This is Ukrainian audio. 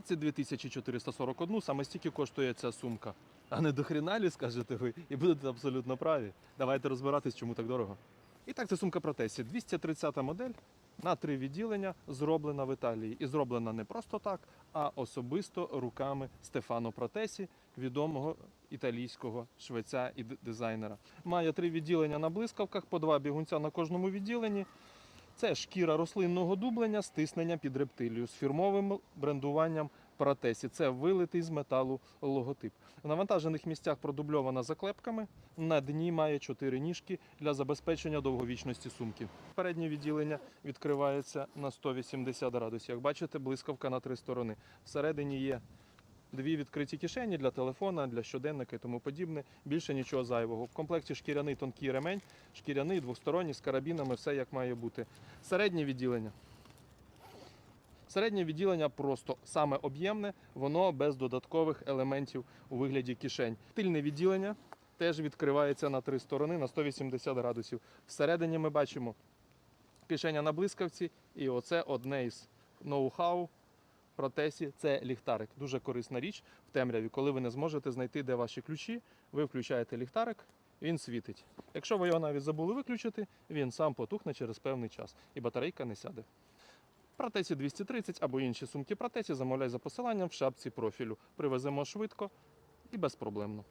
22 тисячі 441, саме стільки коштує ця сумка. А не до хріналі, скажете ви, і будете абсолютно праві. Давайте розбиратись, чому так дорого. І так, це сумка Протесі. 230 модель на три відділення, зроблена в Італії. І зроблена не просто так, а особисто руками Стефано Протесі, відомого італійського швеця і дизайнера. Має три відділення на блискавках, по два бігунця на кожному відділенні. Це шкіра рослинного дублення, стиснення під рептилію з фірмовим брендуванням Протесі. Це вилитий з металу логотип. В навантажених місцях продубльована заклепками. На дні має чотири ніжки для забезпечення довговічності сумки. Переднє відділення відкривається на 180 градусів. Як бачите, блискавка на три сторони. Всередині є дві відкриті кишені для телефона, для щоденника і тому подібне. Більше нічого зайвого. В комплекті шкіряний тонкий ремень, шкіряний двосторонній з карабінами, все як має бути. Середнє відділення. Середнє відділення просто саме об'ємне, воно без додаткових елементів у вигляді кишень. Тильне відділення теж відкривається на три сторони на 180 градусів. Всередині ми бачимо кишеня на блискавці, і оце одне із ноу-хау протесі це ліхтарик. Дуже корисна річ в темряві. Коли ви не зможете знайти, де ваші ключі, ви включаєте ліхтарик, він світить. Якщо ви його навіть забули виключити, він сам потухне через певний час і батарейка не сяде. Протесі 230 або інші сумки протесі замовляй за посиланням в шапці профілю. Привеземо швидко і безпроблемно.